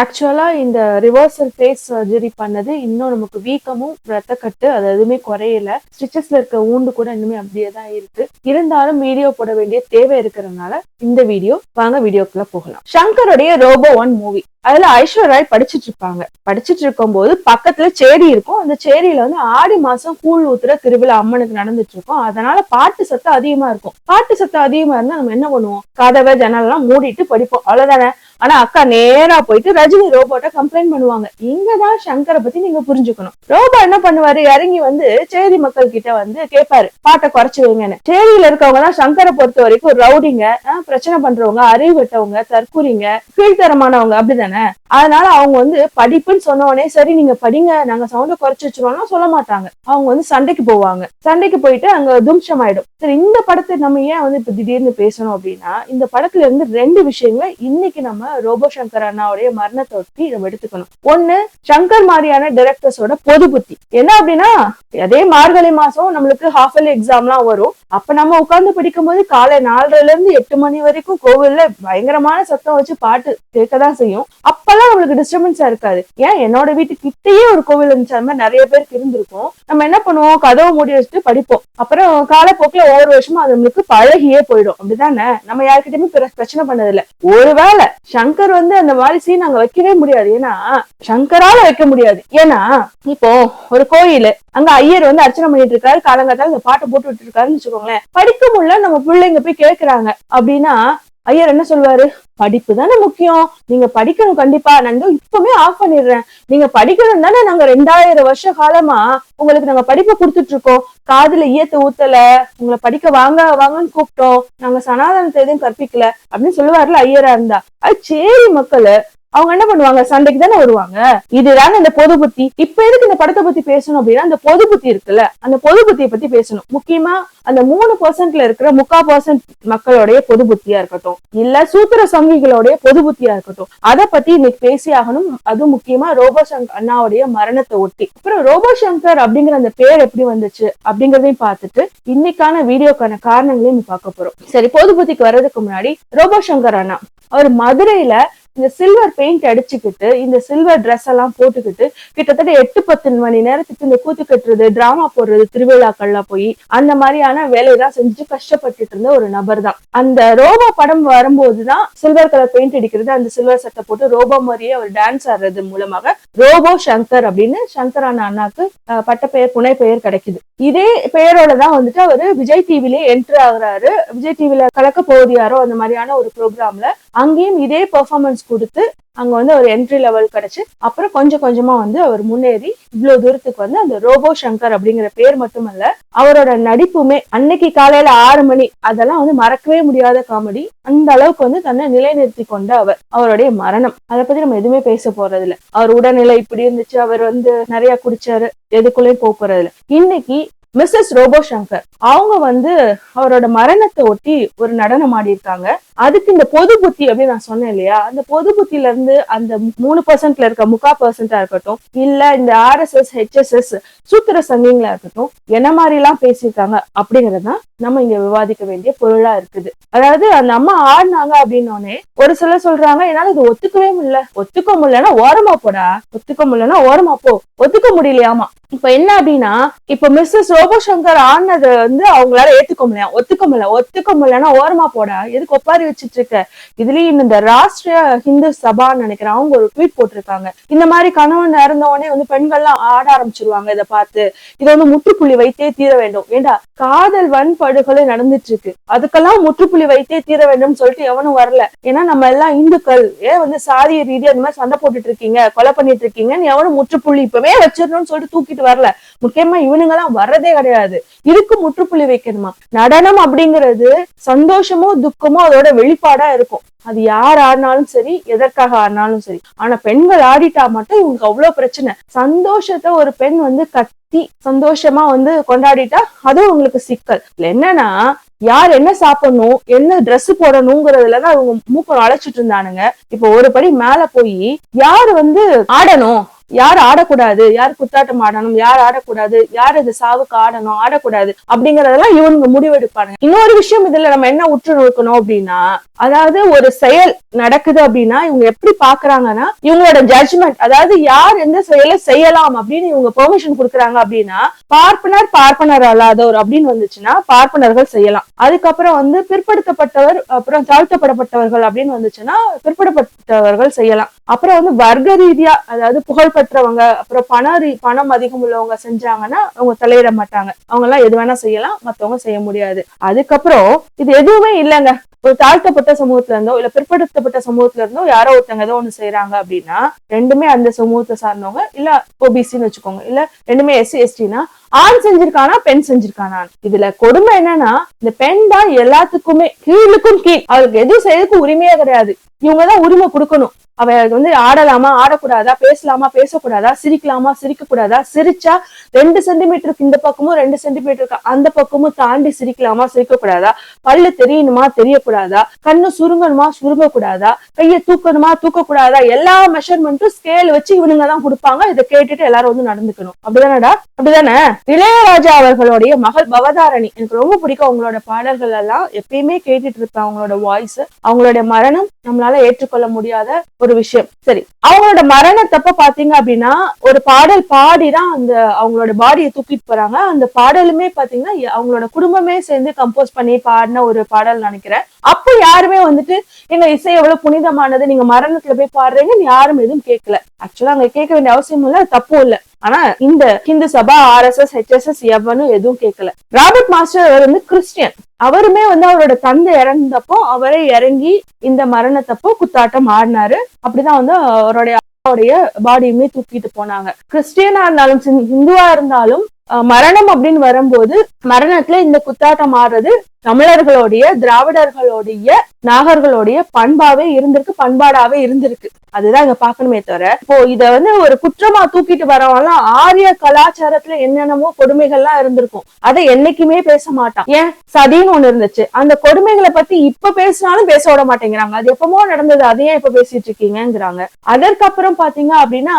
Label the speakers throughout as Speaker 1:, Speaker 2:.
Speaker 1: ஆக்சுவலாக இந்த reversal face surgery பண்ணது இன்னும் நமக்கு வீக்கமும் ரத்தக்கட்டு அது எதுவுமே குறையல. ஸ்டிச்சஸ்ல இருக்க ஊண்டு கூட இன்னுமே அப்படியே தான் இருக்கு. இருந்தாலும் வீடியோ போட வேண்டிய தேவை இருக்கிறதுனால இந்த வீடியோ வாங்க வீடியோக்குள்ள போகலாம். ஷங்கருடைய ரோபோ ஒன் மூவி அதுல ஐஸ்வர்யாய் படிச்சிட்டு இருப்பாங்க. படிச்சிட்டு இருக்கும்போது பக்கத்துல சேரி இருக்கும். அந்த சேரியில வந்து ஆடி மாசம் கூழ் ஊத்துற திருவிழா அம்மனுக்கு நடந்துட்டு இருக்கும். அதனால பாட்டு சத்தம் அதிகமா இருக்கும். பாட்டு சத்தம் அதிகமா இருந்தா நம்ம என்ன பண்ணுவோம்? கதவை ஜன்னல்லாம் மூடிட்டு படிப்போம். அவ்வளவுதானே? ஆனா அக்கா நேரா போயிட்டு ரஜினி ரோபோட்ட கம்ப்ளைண்ட் பண்ணுவாங்க. இங்கதான் சங்கரை பத்தி நீங்க புரிஞ்சுக்கணும். ரோபோ என்ன பண்ணுவாரு? இறங்கி வந்து சேரி மக்கள் கிட்ட வந்து கேட்பாரு பாட்டை குறைச்சு வைங்கன்னு. சேரியில இருக்கவங்க தான் சங்கரை பொறுத்த வரைக்கும் ரவுடிங்க பிரச்சனை பண்றவங்க அறிவு கட்டவங்க தற்கூறிங்க கீழ்த்தரமானவங்க அப்படிதானே? அதனால அவங்க வந்து படிப்புன்னு சொன்ன உடனே சரி நீங்க படிங்க. நாங்க சவுண்ட குறைச்சு வச்சிருவோம்னா சொல்ல மாட்டாங்க. அவங்க வந்து சண்டைக்கு போவாங்க. சண்டைக்கு போயிட்டு அங்க தும்சம் ஆயிடும் சரி இந்த படத்தை நம்ம ஏன் வந்து இப்ப திடீர்னு பேசணும் அப்படின்னா இந்த படத்துல இருந்து ரெண்டு விஷயங்களை இன்னைக்கு நம்ம ரோபோ சங்கர் அண்ணாவுடைய மரணத்தை ஒட்டி நம்ம எடுத்துக்கணும். ஒண்ணு சங்கர் மாதிரியான டைரக்டர்ஸோட பொது புத்தி. என்ன அப்படின்னா அதே மார்கழி மாசம் நம்மளுக்கு ஹாஃப் இயர்லி எக்ஸாம்லாம் வரும். அப்ப நம்ம உட்கார்ந்து படிக்கும் போது காலை நாலரைல இருந்து எட்டு மணி வரைக்கும் கோவில்ல பயங்கரமான சத்தம் வச்சு பாட்டு கேட்கதான் செய்யும். அப்பெல்லாம் நம்மளுக்கு டிஸ்டர்பன்ஸா இருக்காது. ஏன்? என்னோட வீட்டு கிட்டேயே ஒரு கோவில் இருந்துச்சு. அது மாதிரி நிறைய பேருக்கு இருந்திருக்கும். நம்ம என்ன பண்ணுவோம்? கதவை மூடி வச்சுட்டு படிப்போம். அப்புறம் காலப்போக்கில் ஒவ்வொரு வருஷமும் அது நம்மளுக்கு பழகியே போயிடும். அப்படிதானே? நம்ம யாருக்கிட்டயுமே பிர- பிரச்சனை பண்ணதில்ல. ஒருவேளை சங்கர் வந்து அந்த மாதிரி சீன் அங்க வைக்கவே முடியாது. ஏன்னா சங்கரால வைக்க முடியாது. ஏன்னா இப்போ ஒரு கோயில் அங்க ஐயர் வந்து அர்ச்சனை பண்ணிட்டு இருக்காரு காலங்காத்தால இந்த பாட்டை போட்டு விட்டு இருக்காருன்னு வச்சுக்கோங்களேன். படிக்க முடியல நம்ம பிள்ளைங்க போய் கேட்கறாங்க அப்படின்னா ஐயர் என்ன சொல்வாரு? படிப்பு தானே முக்கியம். நீங்க படிக்கணும் கண்டிப்பா. நான் இப்பவுமே ஆஃப் பண்ணிடுறேன். நீங்க படிக்கணும் தானே நாங்க ரெண்டாயிரம் வருஷ காலமா உங்களுக்கு நாங்க படிப்பு கொடுத்துட்டு இருக்கோம் காதுல ஈயத்தை ஊத்தல. உங்களை படிக்க வாங்க வாங்கன்னு கூப்பிட்டோம். நாங்க சனாதனத்தை எதுவும் கற்பிக்கல. அப்படின்னு சொல்லுவார்ல ஐயரா இருந்தா. அது சேரி மக்களை. அவங்க என்ன பண்ணுவாங்க? சண்டைக்கு தானே வருவாங்க? இதுதாங்க இந்த பொது புத்தி. இப்ப எதுக்கு இந்த படத்தை பத்தி பேசணும் அப்படின்னா அந்த பொது புத்தி இருக்குல்ல? அந்த பொது புத்தியை பத்தி பேசணும். முக்கியமா அந்த மூணு பர்சன்ட்ல இருக்கிற முக்கா பர்சன்ட் மக்களுடைய பொது புத்தியா இருக்கட்டும் இல்ல சூத்திர சங்கிகளுடைய பொது புத்தியா இருக்கட்டும் அதை பத்தி இன்னைக்கு பேசி ஆகணும். முக்கியமா ரோபோ சங்கர் அண்ணாவுடைய மரணத்தை ஒட்டி. அப்புறம் ரோபோ சங்கர் அப்படிங்கிற அந்த பேர் எப்படி வந்துச்சு அப்படிங்கறதையும் பார்த்துட்டு இன்னைக்கான வீடியோக்கான காரணங்களையும் பார்க்க போறோம். சரி பொது புத்திக்கு வர்றதுக்கு முன்னாடி ரோபோ சங்கர் அண்ணா அவர் மதுரையில இந்த சில்வர் பெயிண்ட் அடிச்சுக்கிட்டு இந்த சில்வர் ட்ரெஸ் எல்லாம் போட்டுக்கிட்டு கிட்டத்தட்ட எட்டு பத்து மணி நேரத்துக்கு இந்த கூத்து கட்டுறது டிராமா போடுறது திருவிழாக்கள்லாம் போய் அந்த மாதிரியான வேலையெல்லாம் செஞ்சு கஷ்டப்பட்டுட்டு இருந்த ஒரு நபர் தான். அந்த ரோபோ படம் வரும்போதுதான் சில்வர் கலர் பெயிண்ட் அடிக்கிறது அந்த சில்வர் சட்டை போட்டு ரோபோ மாதிரியே அவர் டான்ஸ் ஆடுறது மூலமாக ரோபோ சங்கர் அப்படின்னு சங்கரான அண்ணாக்கு பட்டப்பெயர் பட்ட பெயர் புனை பெயர் கிடைக்குது. இதே பெயரோட தான் வந்துட்டு அவரு விஜய் டிவிலே என்ட்ரு ஆகுறாரு. விஜய் டிவில கலக்க போகுது யாரோ அந்த மாதிரியான ஒரு ப்ரோக்ராம்ல அங்கேயும் இதே பெர்ஃபார்மன்ஸ் கொடுத்து அங்க வந்து ஒரு என்ட்ரி லெவல் கிடைச்சு அப்புறம் கொஞ்சம் கொஞ்சமா வந்து அவர் முன்னேறி இவ்வளவு தூரத்துக்கு வந்து அந்த ரோபோ சங்கர் அப்படிங்கிற பேர் மட்டுமல்ல அவரோட நடிப்புமே அன்னைக்கு காலையில ஆறு மணி அதெல்லாம் வந்து மறக்கவே முடியாத காமெடி அந்த அளவுக்கு வந்து தன்னை நிலைநிறுத்தி கொண்ட அவர் அவருடைய மரணம். அதை பத்தி நம்ம எதுவுமே பேச போறது இல்ல அவர் உடல்நிலை இப்படி இருந்துச்சு அவர் வந்து நிறைய குடிச்சாரு எதுக்குள்ளேயும் போக போறது இல்ல இன்னைக்கு மிஸ்ஸஸ் ரோபோ சங்கர் அவங்க வந்து அவரோட மரணத்தை ஒட்டி ஒரு நடனம் ஆடி இருக்காங்க அதுக்கு இந்த பொது புத்தி அப்படின்னு நான் சொன்னேன் இல்லையா? அந்த பொது புத்தில இருந்து அந்த மூணு பர்சன்ட்ல இருக்க முக்கா பர்சன்டா இருக்கட்டும் இல்ல இந்த ஆர்எஸ்எஸ் ஹெச்எஸ்எஸ் சூத்திர சங்கிங்களா இருக்கட்டும் என்ன மாதிரி எல்லாம் பேசியிருக்காங்க அப்படிங்கறது தான் நம்ம இங்க விவாதிக்க வேண்டிய பொருளா இருக்குது. அதாவது அந்த அம்மா ஆடினாங்க அப்படின்னோடனே ஒரு சிலர் சொல்றாங்க என்னால இது ஒத்துக்கவே முடியல. ஒத்துக்க முடியலன்னா ஓரமா போடா. ஒத்துக்க முடியலன்னா ஓரமா போ. ஒத்துக்க முடியலையாமா? இப்ப என்ன அப்படின்னா இப்ப மிஸ்ஸஸ் ரோபோ சங்கர் ஆனதை வந்து அவங்களால ஏத்துக்க முடியல. ஒத்துக்க முடியல. ஒத்துக்க முடியலன்னா ஓரமா போடா. எதுக்கு ஒப்பாரி வச்சிட்டு இருக்க? இதுலயும் இந்த ராஷ்டிரிய ஹிந்து சபான்னு நினைக்கிறேன் அவங்க ஒரு ட்வீட் போட்டிருக்காங்க. இந்த மாதிரி கணவன் இறந்த உடனே வந்து பெண்கள்லாம் ஆட ஆரம்பிச்சிருவாங்க இதை பார்த்து. இதை வந்து முற்றுப்புள்ளி வைத்தே தீர வேண்டும். ஏண்டா? காதல் வன்படுகொலை நடந்துட்டு இருக்கு அதுக்கெல்லாம் முற்றுப்புள்ளி வைத்தே தீர வேண்டும் சொல்லிட்டு எவனும் வரல. ஏன்னா நம்ம எல்லாம் இந்துக்கள். ஏன் வந்து சாதிய ரீதியா இந்த மாதிரி சண்டை போட்டுட்டு இருக்கீங்க கொலை பண்ணிட்டு இருக்கீங்கன்னு எவனும் முற்றுப்புள்ளி இப்பவே வச்சிடணும்னு சொல்லிட்டு தூக்கிட்டு வரல. முக்கியமா இவனுங்க எல்லாம் வர்றதே கிடையாது. இதுக்கு முற்றுப்புள்ளி வைக்கணுமா? நடனம் அப்படிங்கிறது சந்தோஷமோ துக்கமோ அதோட வெளிப்பாடா இருக்கும். அது யார் ஆடினாலும் சரி எதற்காக ஆடினாலும் சரி. ஆனா பெண்கள் ஆடிட்டா மட்டும் இவங்களுக்கு அவ்வளவு பிரச்சனை. சந்தோஷத்தை ஒரு பெண் வந்து கட் கத்தி சந்தோஷமா வந்து கொண்டாடிட்டா அதுவும் உங்களுக்கு சிக்கல். என்னன்னா யார் என்ன சாப்பிடணும் என்ன Dress போடணுங்கிறதுலதான் அவங்க மூக்கம் அழைச்சிட்டு இருந்தானுங்க. இப்ப ஒரு படி மேல போய் யாரு வந்து ஆடணும்? யார் ஆடக்கூடாது? யார் குத்தாட்டம் ஆடணும்? யார் ஆடக்கூடாது? யார் இது சாவுக்கு ஆடணும்? ஆடக்கூடாது அப்படிங்கறதெல்லாம் இவனுங்க முடிவெடுப்பாங்க இன்னொரு விஷயம் இதுல நம்ம என்ன உற்று நோக்கணும் அப்படின்னா அதாவது ஒரு செயல் நடக்குது அப்படின்னா இவங்க எப்படி பாக்குறாங்கன்னா இவங்களோட ஜட்ஜ்மெண்ட் அதாவது யார் எந்த செயலை செய்யலாம் அப்படின்னு இவங்க பெர்மிஷன் கொடுக்குறாங்க அப்படின்னா பார்ப்பனர் பார்ப்பனர் அல்லாதவர் அப்படின்னு வந்துச்சுன்னா பார்ப்பனர்கள் செய்யலாம். அதுக்கப்புறம் வந்து பிற்படுத்தப்பட்டவர் அப்புறம் தாழ்த்தப்படப்பட்டவர்கள் அப்படின்னு வந்துச்சுன்னா பிற்படுத்தப்பட்டவர்கள் செய்யலாம். அப்புறம் வந்து வர்க்க ரீதியா அதாவது புகழ் பெற்றவங்க அப்புறம் பண ரீ- பணம் அதிகம் உள்ளவங்க செஞ்சாங்கன்னா அவங்க தலையிட மாட்டாங்க. அவங்க எல்லாம் எது வேணா செய்யலாம் மத்தவங்க செய்ய முடியாது. அதுக்கப்புறம் இது எதுவுமே இல்லைங்க. ஒரு தாழ்த்தப்பட்ட சமூகத்துல இருந்தோ இல்ல பிற்படுத்தப்பட்ட சமூகத்துல இருந்தோ யாரோ ஒருத்தங்க ஏதோ ஒண்ணு செய்யறாங்க அப்படின்னா ரெண்டுமே அந்த சமூகத்தை சார்ந்தவங்க இல்ல ஓபிசின்னு வச்சுக்கோங்க. இல்ல ரெண்டுமே எஸ்சி எஸ்டினா ஆண் செஞ்சிருக்கானா பெண் செஞ்சிருக்கானா? இதுல கொடுமை என்னன்னா இந்த பெண் தான் எல்லாத்துக்குமே கீழுக்கும் கீழ். அவளுக்கு எதுவும் செய்யறதுக்கு உரிமையே கிடையாது. இவங்கதான் உரிமை கொடுக்கணும். அவ வந்து ஆடலாமா ஆடக்கூடாதா பேசலாமா பேசக்கூடாதா சிரிக்கலாமா சிரிக்க கூடாதா சிரிச்சா ரெண்டு சென்டிமீட்டருக்கு இந்த பக்கமும் ரெண்டு சென்டிமீட்டருக்கு அந்த பக்கமும் தாண்டி சிரிக்கலாமா சிரிக்க கூடாதா பல்லு தெரியணுமா தெரியக்கூடாதா? கண்ணு சுருங்கணுமா சுருங்க கூடாதா கையை தூக்கணுமா தூக்க கூடாதா எல்லா மெஷர்மெண்ட்டும் ஸ்கேல் வச்சு இவனுங்க தான் கொடுப்பாங்க. இதை கேட்டுட்டு எல்லாரும் வந்து நடந்துக்கணும். அப்படிதானடா? அப்படிதானே? இளையராஜா அவர்களுடைய மகள் பவதாரணி. எனக்கு ரொம்ப பிடிக்கும் அவங்களோட பாடல்கள் எல்லாம். எப்பயுமே கேட்டுட்டு இருப்பேன் அவங்களோட வாய்ஸ் அவங்களுடைய மரணம் நம்மளால ஏற்றுக்கொள்ள முடியாத ஒரு ஒரு விஷயம். சரி அவங்களோட மரணத்தப்ப பாத்தீங்க அப்படின்னா ஒரு பாடல் பாடிதான் அந்த அவங்களோட பாடியை தூக்கிட்டு போறாங்க. அந்த பாடலுமே பாத்தீங்கன்னா அவங்களோட குடும்பமே சேர்ந்து கம்போஸ் பண்ணி பாடின ஒரு பாடல் நினைக்கிறேன். அப்போ யாருமே வந்துட்டு எங்க இசை எவ்வளவு புனிதமானது நீங்க மரணத்துல போய் பாடுறீங்கன்னு யாரும் எதுவும் கேட்கல. ஆக்சுவலா அங்க கேட்க வேண்டிய அவசியம் இல்ல தப்பும் இல்லை. ஆனா இந்த ஹிந்து சபா ஆர்எஸ்எஸ் ஹெச்எஸ்எஸ் எவனும் எதுவும் கேட்கல ராபர்ட் மாஸ்டர் அவர் வந்து கிறிஸ்டியன் அவருமே வந்து அவரோட தந்தை இறந்தப்போ அவரே இறங்கி இந்த மரணத்தப்போ குத்தாட்டம் ஆடினாரு. அப்படிதான் வந்து அவருடைய அப்பாவுடைய பாடியுமே தூக்கிட்டு போனாங்க. கிறிஸ்டியனா இருந்தாலும் ஹிந்துவா இருந்தாலும் மரணம் அப்படின்னு வரும்போது மரணத்துல இந்த குத்தாட்டம் ஆடுறது தமிழர்களுடைய திராவிடர்களுடைய நாகர்களுடைய பண்பாவே இருந்திருக்கு பண்பாடாவே இருந்திருக்கு. அதுதான் இங்க பாக்கணுமே தவிர இப்போ இத வந்து ஒரு குற்றமா தூக்கிட்டு வரவங்கலாம் ஆரிய கலாச்சாரத்துல என்னென்னமோ கொடுமைகள்லாம் இருந்திருக்கும். அதை என்னைக்குமே பேச மாட்டான். ஏன்? சதின்னு ஒண்ணு இருந்துச்சு. அந்த கொடுமைகளை பத்தி இப்ப பேசினாலும் பேச விட மாட்டேங்கிறாங்க. அது எப்பமோ நடந்தது அதையே இப்ப பேசிட்டு இருக்கீங்கிறாங்க அதற்கப்புறம் பாத்தீங்க அப்படின்னா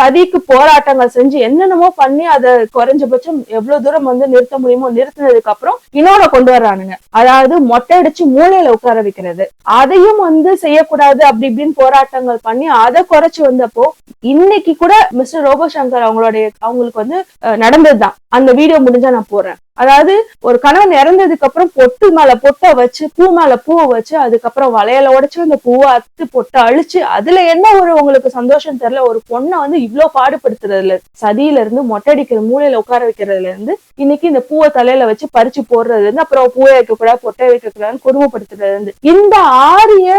Speaker 1: சதிக்கு போராட்டங்கள் செஞ்சு என்னென்னமோ பண்ணி அதை குறைஞ்சு குறைஞ்சபட்சம் எவ்வளவு தூரம் வந்து நிறுத்த முடியுமோ நிறுத்தினதுக்கு அப்புறம் இன்னொன்னு கொண்டு வர்றானுங்க. அதாவது மொட்டை அடிச்சு மூலையில உட்கார வைக்கிறது. அதையும் வந்து செய்யக்கூடாது அப்படி இப்படின்னு போராட்டங்கள் பண்ணி அதை குறைச்சு வந்தப்போ இன்னைக்கு கூட மிஸ்டர் ரோபோ சங்கர் அவங்களுடைய அவங்களுக்கு வந்து நடந்ததுதான். அந்த வீடியோ முடிஞ்சா நான் போறேன். அதாவது ஒரு கணவன் இறந்ததுக்கு அப்புறம் பொட்டு மேல பொட்டை வச்சு பூ மேல பூவை வச்சு அதுக்கப்புறம் வளையல உடைச்சு அந்த பூவை அத்து பொட்டை அழிச்சு அதுல என்ன ஒரு உங்களுக்கு சந்தோஷம் தெரியல ஒரு பொண்ணை வந்து இவ்வளவு பாடுபடுத்துறதுல சதியில இருந்து மொட்டை அடிக்கிற மூலையில உட்கார வைக்கிறதுல இருந்து இன்னைக்கு இந்த பூவை தலையில வச்சு பறிச்சு போடுறதுல இருந்து அப்புறம் பூவை வைக்க கூடாது பொட்டை வைக்க கூடாதுன்னு குடும்பப்படுத்துறதுல இருந்து இந்த ஆரிய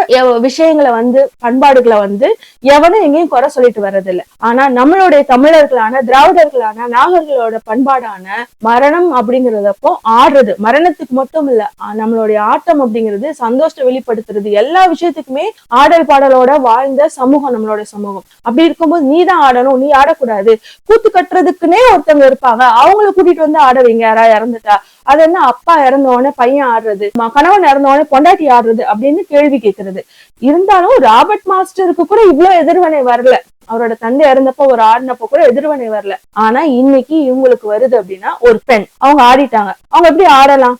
Speaker 1: விஷயங்களை வந்து பண்பாடுகளை வந்து எவனும் எங்கேயும் குறை சொல்லிட்டு வர்றதில்ல. ஆனா நம்மளுடைய தமிழர்களான திராவிடர்களான நாகர்களோட பண்பாடான மரணம் அப்படிங்கிறதப்போ ஆடுறது. மரணத்துக்கு மட்டும் இல்ல நம்மளுடைய ஆட்டம் அப்படிங்கிறது சந்தோஷத்தை வெளிப்படுத்துறது. எல்லா விஷயத்துக்குமே ஆடல் பாடலோட வாழ்ந்த சமூகம் நம்மளோட சமூகம். அப்படி இருக்கும்போது நீ தான் ஆடணும் நீ ஆடக்கூடாது. கூத்து கட்டுறதுக்குன்னே ஒருத்தவங்க இருப்பாங்க. அவங்கள கூட்டிட்டு வந்து ஆட வைங்க. யாரா இறந்துட்டா. அது என்ன? அப்பா இறந்தவொடனே பையன் ஆடுறது. கணவன் இறந்தவொடனே பொண்டாட்டி ஆடுறது அப்படின்னு கேள்வி கேட்கறது. இருந்தாலும் ராபர்ட் மாஸ்டருக்கு கூட இவ்வளவு எதிர்வினை வரல. அவரோட தந்தை இறந்தப்போ ஒரு ஆடினப்போ கூட எதிர்வனை வரல. ஆனா இன்னைக்கு இவங்களுக்கு வருது அப்படின்னா ஒரு பெண். அவங்க ஆடிட்டாங்க. அவங்க எப்படி ஆடலாம்?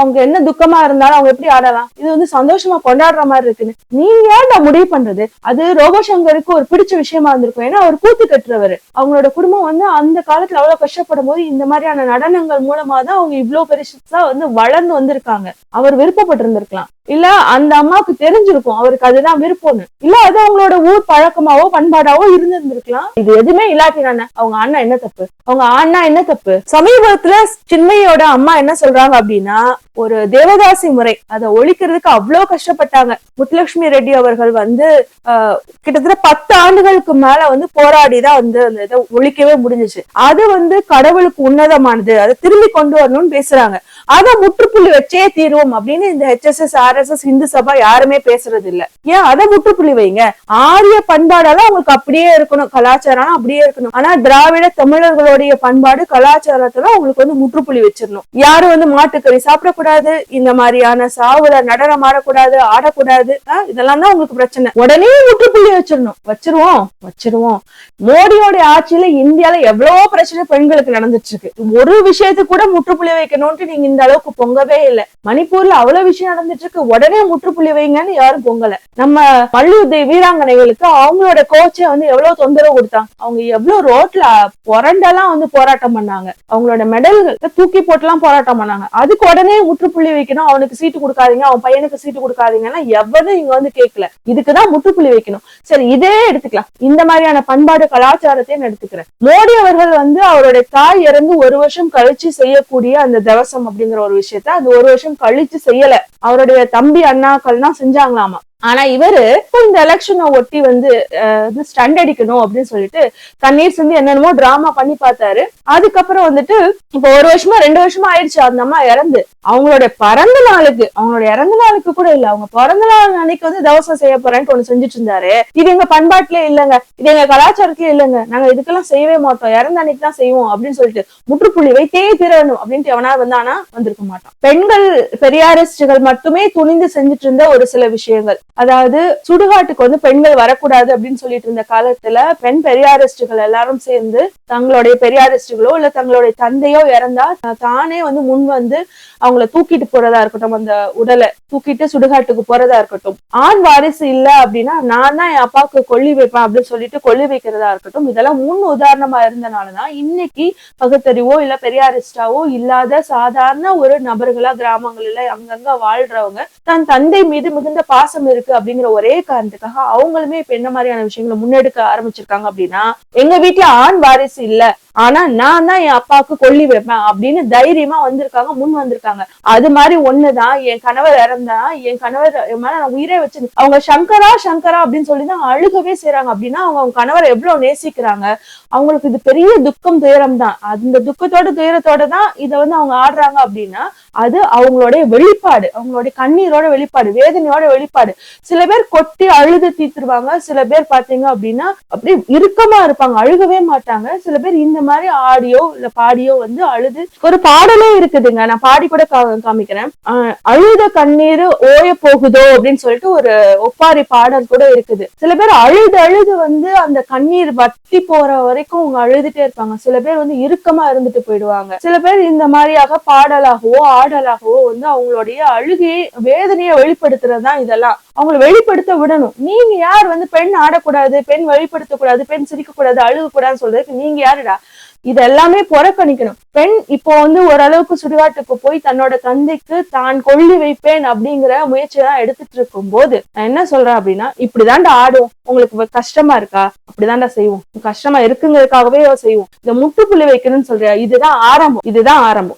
Speaker 1: அவங்க என்ன துக்கமா இருந்தாலும் அவங்க எப்படி ஆடலாம்? இது வந்து சந்தோஷமா கொண்டாடுற மாதிரி இருக்குன்னு. நீங்க ஏன்டா முடிவு பண்றது? அது ரோகசங்கருக்கு ஒரு பிடிச்ச விஷயமா இருந்திருக்கும். ஏன்னா அவர் கூத்து கட்டுறவர். அவங்களோட குடும்பம் வந்து அந்த காலத்துல அவ்வளவு கஷ்டப்படும் போது இந்த மாதிரியான நடனங்கள் மூலமா தான் அவங்க இவ்வளவு பெருசா வந்து வளர்ந்து வந்திருக்காங்க. அவர் விருப்பப்பட்டிருந்திருக்கலாம். இல்ல அந்த அம்மாவுக்கு தெரிஞ்சிருக்கும். அவருக்கு அதுதான் விருப்பம்னு. இல்ல அது அவங்களோட ஊர் பழக்கமாவோ பண்பாடாவோ இருந்திருந்திருக்கலாம். இது எதுவுமே இல்லாட்டி தானே அவங்க அண்ணா என்ன தப்பு? அவங்க அண்ணா என்ன தப்பு? சமீபத்துல சின்மையோட அம்மா என்ன சொல்றாங்க அப்படின்னா ஒரு தேவதாசி முறை அதை ஒழிக்கிறதுக்கு அவ்வளவு கஷ்டப்பட்டாங்க. முத்துலட்சுமி ரெட்டி அவர்கள் வந்து ஆஹ், கிட்டத்தட்ட பத்து ஆண்டுகளுக்கு மேல வந்து போராடி தான் வந்து அந்த இதை ஒழிக்கவே முடிஞ்சுச்சு. அது வந்து கடவுளுக்கு உன்னதமானது. அதை திரும்பி கொண்டு வரணும்னு பேசுறாங்க. அதை முற்றுப்புள்ளி வச்சே தீர்வோம் அப்படின்னு இந்த ஹெச்எஸ்எஸ் ஆர்எஸ்எஸ் இந்து சபா யாருமே பேசுறது இல்ல ஏன்? அதை முற்றுப்புள்ளி வைங்க. ஆரிய பண்பாடெல்லாம் அவங்களுக்கு அப்படியே இருக்கணும். கலாச்சாரம் அப்படியே இருக்கணும். ஆனா திராவிட தமிழர்களுடைய பண்பாடு கலாச்சாரத்துல அவங்களுக்கு வந்து முற்றுப்புள்ளி வச்சிடணும். யாரும் வந்து மாட்டுக்கறி சாப்பிடக்கூடாது இந்த மாதிரியான சாவுல நடனம் ஆடக்கூடாது ஆடக்கூடாது. ஆஹ் இதெல்லாம் தான் உங்களுக்கு பிரச்சனை. உடனே முற்றுப்புள்ளி வச்சிடணும். வச்சிருவோம். வச்சிருவோம். மோடியோட ஆட்சியில இந்தியால எவ்வளவோ பிரச்சனை பெண்களுக்கு நடந்துட்டு இருக்கு. ஒரு விஷயத்துக்கு கூட முற்றுப்புள்ளி வைக்கணும்ட்டு நீங்க இந்த அளவுக்கு பொங்கவே இல்லை. மணிப்பூர்ல அவ்வளவு விஷயம் நடந்துட்டு இருக்கு. உடனே முற்றுப்புள்ளி வைங்கன்னு யாரும் பொங்கல. நம்ம மல்யுத்த வீராங்கனைகளுக்கு அவங்களோட கோச்சை வந்து எவ்வளவு தொந்தரவு கொடுத்தாங்க. அவங்க எவ்வளவு ரோட்ல புரண்டெல்லாம் வந்து போராட்டம் பண்ணாங்க. அவங்களோட மெடல்கள் தூக்கி போட்டுலாம் போராட்டம் பண்ணாங்க. அதுக்கு உடனே முற்றுப்புள்ளி வைக்கணும். அவனுக்கு சீட்டு கொடுக்காதீங்க. அவன் பையனுக்கு சீட்டு கொடுக்காதீங்கன்னா எவ்வளவு இங்க வந்து கேட்கல இதுக்குதான் முற்றுப்புள்ளி வைக்கணும். சரி இதே எடுத்துக்கலாம். இந்த மாதிரியான பண்பாடு கலாச்சாரத்தையும் எடுத்துக்கிறேன். மோடி அவர்கள் வந்து அவருடைய தாய் இறந்து ஒரு வருஷம் கழிச்சு செய்யக்கூடிய அந்த தவசம் அப்படிங்கிற ஒரு விஷயத்த அது ஒரு வருஷம் கழிச்சு செய்யல. அவருடைய தம்பி அண்ணாக்கள் தான் செஞ்சாங்களாமா? ஆனா இவரு இந்த எலெக்ஷனை ஒட்டி வந்து ஸ்டண்ட் அடிக்கணும் அப்படின்னு சொல்லிட்டு தண்ணீர் சிந்தி என்னென்னமோ டிராமா பண்ணி பார்த்தாரு. அதுக்கப்புறம் வந்துட்டு இப்போ ஒரு வருஷமா ரெண்டு வருஷமா ஆயிடுச்சு அந்த அம்மா இறந்து. அவங்களுடைய பிறந்த நாளுக்கு அவங்களோட இறந்த நாளுக்கு கூட இல்ல. அவங்க பிறந்த நாள் அன்னைக்கு வந்து தவசம் செய்ய போறேன்ட்டு ஒண்ணு செஞ்சுட்டு இருந்தாரு இது எங்க பண்பாட்டுல இல்லைங்க. இது எங்க கலாச்சாரத்திலே இல்லைங்க. நாங்க இதுக்கெல்லாம் செய்யவே மாட்டோம். இறந்த அன்னைக்கு தான் செய்வோம் அப்படின்னு சொல்லிட்டு முற்றுப்புள்ளி வைத்தே திறனும் அப்படின்ட்டு எவனா வந்தானா வந்திருக்க மாட்டான். பெண்கள் பெரியாரிஸ்டுகள் மட்டுமே துணிந்து செஞ்சுட்டு இருந்த ஒரு சில விஷயங்கள். அதாவது சுடுகாட்டுக்கு வந்து பெண்கள் வரக்கூடாது அப்படின்னு சொல்லிட்டு இருந்த காலத்துல பெண் பெரியாரிஸ்டுகள் எல்லாரும் சேர்ந்து தங்களுடைய பெரியாரிஸ்டுகளோ இல்ல தங்களுடைய தந்தையோ இறந்தா தானே வந்து முன் வந்து அவங்கள தூக்கிட்டு போறதா இருக்கட்டும் அந்த உடலை தூக்கிட்டு சுடுகாட்டுக்கு போறதா இருக்கட்டும். ஆண் வாரிசு இல்ல அப்படின்னா நான் தான் என் அப்பாவுக்கு கொல்லி வைப்பேன் அப்படின்னு சொல்லிட்டு கொல்லி வைக்கிறதா இருக்கட்டும். இதெல்லாம் முன் உதாரணமா இருந்தனாலதான் இன்னைக்கு பகுத்தறிவோ இல்ல பெரியாரிஸ்டாவோ இல்லாத சாதாரண ஒரு நபர்களா கிராமங்கள்ல அங்கங்க வாழ்றவங்க தன் தந்தை மீது மிகுந்த பாசம் இருக்கு அப்படிங்கிற ஒரே காரணத்துக்காக அவங்களுமே இப்ப என்ன மாதிரியான விஷயங்களை முன்னெடுக்க ஆரம்பிச்சிருக்காங்க அப்படின்னா எங்க வீட்டுல ஆண் வாரிசு இல்ல. ஆனா நான் தான் என் அப்பாவுக்கு கொல்லி வைப்பேன் அப்படின்னு தைரியமா வந்திருக்காங்க முன் வந்திருக்காங்க. அது மாதிரி ஒண்ணுதான். என் கணவர் இறந்தா என் கணவர் மேல நான் உயிரே வச்சு அவங்க சங்கரா சங்கரா அப்படின்னு சொல்லி தான் அழுகவே செய்யறாங்க அப்படின்னா அவங்க அவங்க கணவரை எவ்வளவு நேசிக்கிறாங்க? அவங்களுக்கு இது பெரிய துக்கம் துயரம் தான் அந்த துக்கத்தோட துயரத்தோட தான் இதை வந்து அவங்க ஆடுறாங்க அப்படின்னா அது அவங்களுடைய வெளிப்பாடு அவங்களுடைய கண்ணீரோட வெளிப்பாடு வேதனையோட வெளிப்பாடு. சில பேர் கொட்டி அழுது தீத்துருவாங்க சில பேர் பாத்தீங்க அப்படின்னா அப்படி இறுக்கமா இருப்பாங்க. அழுகவே மாட்டாங்க. சில பேர் இந்த மாதிரி ஆடியோ இல்ல பாடியோ வந்து அழுது ஒரு பாடலே இருக்குதுங்க. நான் பாடி கூட காமிக்கிறேன். அழுத கண்ணீர் ஓய போகுதோ அப்படின்னு சொல்லிட்டு ஒரு ஒப்பாரி பாடல் கூட இருக்குது. சில பேர் அழுது அழுது வந்து அந்த கண்ணீர் வத்தி போற வரைக்கும் அவங்க அழுதுட்டே இருப்பாங்க. சில பேர் வந்து இறுக்கமா இருந்துட்டு போயிடுவாங்க. சில பேர் இந்த மாதிரியாக பாடலாகவோ பாடலாகவோ வந்து அவங்களுடைய அழுகையை வேதனையை வெளிப்படுத்துறதுதான் இதெல்லாம். அவங்களை வெளிப்படுத்த விடணும். நீங்க யார் வந்து பெண் ஆடக்கூடாது பெண் வெளிப்படுத்தக்கூடாது பெண் சிரிக்க கூடாது அழுக கூடாதுன்னு சொல்றதுக்கு நீங்க யாருடா? இது எல்லாமே புறக்கணிக்கணும். பெண் இப்போ வந்து ஓரளவுக்கு சுடுகாட்டுக்கு போய் தன்னோட தந்தைக்கு தான் கொள்ளி வைப்பேன் அப்படிங்கிற முயற்சி தான் எடுத்துட்டு இருக்கும் போது நான் என்ன சொல்றேன் அப்படின்னா இப்படிதான்டா ஆடுவோம். உங்களுக்கு கஷ்டமா இருக்கா? அப்படிதான்டா செய்வோம். கஷ்டமா இருக்குங்கிறதுக்காகவே செய்வோம். இந்த முட்டுப்புள்ளி வைக்கணும்னு சொல்றியா இதுதான் ஆரம்பம். இதுதான் ஆரம்பம்.